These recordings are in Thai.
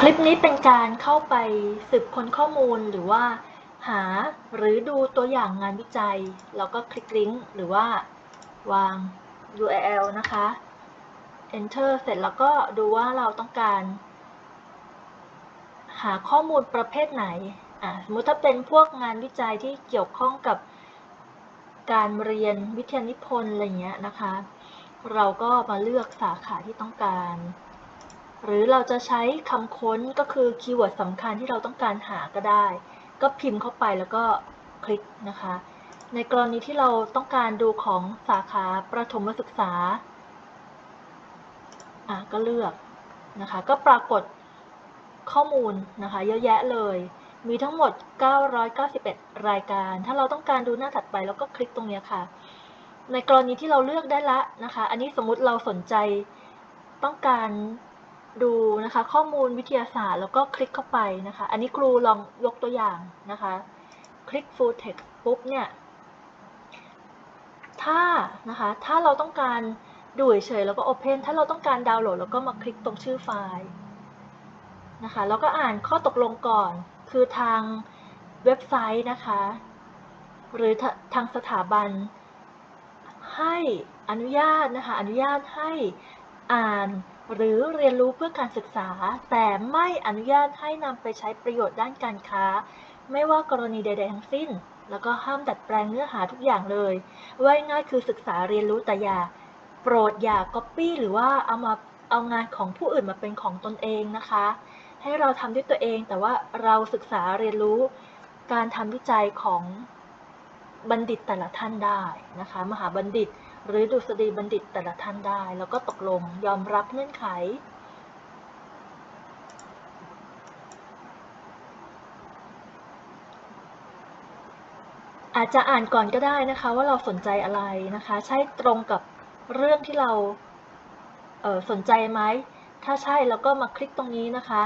คลิปนี้เป็นการเข้าไปสืบค้นข้อมูลหรือว่า หาหรือดูตัวอย่างงานวิจัย แล้วก็คลิกลิงก์หรือว่าวาง URL นะคะ Enter เสร็จแล้วก็ดูว่าเราต้องการ หาข้อมูลประเภทไหนอะสมมุติถ้าเป็นพวกงานวิจัยที่เกี่ยวข้องกับการเรียนวิทยานิพนธ์อะไรเงี้ยนะคะ เราก็มาเลือกสาขาที่ต้องการ หรือเราจะใช้คำค้นก็คือคีย์เวิร์ดสำคัญที่เราต้องการหาก็ได้ ก็พิมพ์เข้าไปแล้วก็คลิกนะคะ ในกรณีที่เราต้องการดูของสาขาประถมศึกษาอะก็เลือกนะคะ ก็ปรากฏข้อมูลนะคะ เยอะแยะเลย มีทั้งหมด 991 รายการ ถ้าเราต้องการดูหน้าถัดไปเราก็คลิกตรงนี้ค่ะ ในกรณีที่เราเลือกได้ละนะคะ อันนี้สมมุติเราสนใจต้องการ ดูนะคะข้อมูลวิทยาศาสตร์แล้วก็คลิกเข้าไปนะคะ อันนี้ครูลองยกตัวอย่างนะคะ คลิก full text ปุ๊บเนี่ย ถ้านะคะถ้าเราต้องการดูเฉยแล้วก็ open ถ้าเราต้องการดาวน์โหลดแล้วก็มาคลิกตรงชื่อไฟล์นะคะแล้วก็อ่านข้อตกลงก่อนคือทางเว็บไซต์นะคะ หรือทางสถาบัน ให้อนุญาตนะคะอนุญาตให้อ่าน หรือเรียนรู้เพื่อการศึกษา แต่ไม่อนุญาตให้นำไปใช้ประโยชน์ด้านการค้า ไม่ว่ากรณีใด ๆ ทั้งสิ้น แล้วก็ห้ามดัดแปลงเนื้อหาทุกอย่างเลยว่าง่ายคือศึกษาเรียนรู้แต่อย่าโปรดอย่าก๊อปปี้หรือว่าเอามาเอางานของผู้อื่นมาเป็นของตนเองนะคะ ให้เราทำด้วยตัวเองแต่ว่าเราศึกษาเรียนรู้การทำวิจัยของ บัณฑิตแต่ละท่านได้นะคะ มหาบัณฑิตหรือดุษฎีบัณฑิตแต่ละท่านได้ แล้วก็ตกลงยอมรับเงื่อนไข อาจจะอ่านก่อนก็ได้นะคะว่าเราสนใจอะไรนะคะ ใช่ตรงกับเรื่องที่เราเสนใจไหม ถ้าใช่เราก็มาคลิกตรงนี้นะคะ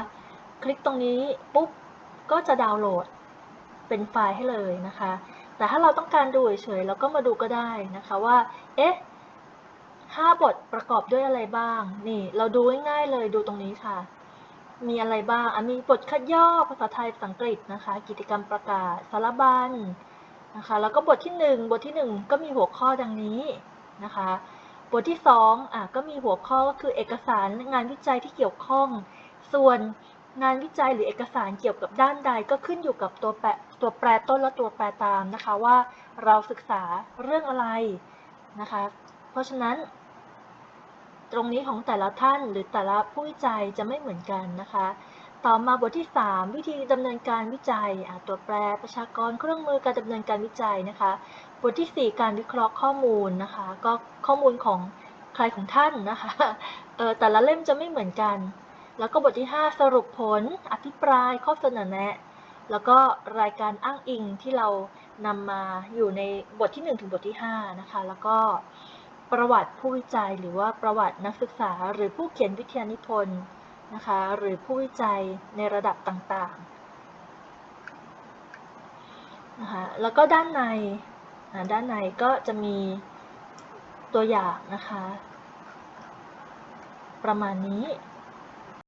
คลิกตรงนี้ปุ๊บก็จะดาวน์โหลดเป็นไฟล์ให้เลยนะคะ แต่ถ้าเราต้องการดูเฉยๆเราก็มาดูก็ได้นะคะว่า เอ๊ะห้าบทประกอบด้วยอะไรบ้าง นี่ เราดูง่ายๆเลยดูตรงนี้ค่ะ มีอะไรบ้างมีบทคัดย่อภาษาไทยภาษาอังกฤษนะคะ กิจกรรมประกาศสารบัญนะคะ แล้วก็บทที่ 1 บทที่ 1 ก็มีหัวข้อดังนี้นะคะ บทที่2อะก็มีหัวข้อก็คือเอกสารงานวิจัยที่เกี่ยวข้อง ส่วน งานวิจัยหรือเอกสารเกี่ยวกับด้านใดก็ขึ้นอยู่กับตัวแปรตัวแปรต้นและตัวแปรตามนะคะว่าเราศึกษาเรื่องอะไรนะคะ เพราะฉะนั้น ตรงนี้ของแต่ละท่านหรือแต่ละผู้วิจัยจะไม่เหมือนกันนะคะ ต่อมาบทที่ 3 วิธีดำเนินการวิจัยตัวแปรประชากรเครื่องมือการดำเนินการวิจัยนะคะ บทที่ 4 การวิเคราะห์ข้อมูลนะคะ ก็ข้อมูลของใครของท่านนะคะแต่ละเล่มจะไม่เหมือนกัน แล้วก็บทที่ 5 สรุปผล อภิปรายข้อเสนอแนะ แล้วก็รายการอ้างอิงที่เรานำมาอยู่ในบทที่ 1 ถึงบทที่ 5 นะคะ แล้วก็ประวัติผู้วิจัยหรือว่าประวัตินักศึกษา หรือผู้เขียนวิทยานิพนธ์นะคะ หรือผู้วิจัยในระดับต่างๆนะคะแล้วก็ด้านในด้านในก็จะมีตัวอย่างนะคะ ประมาณนี้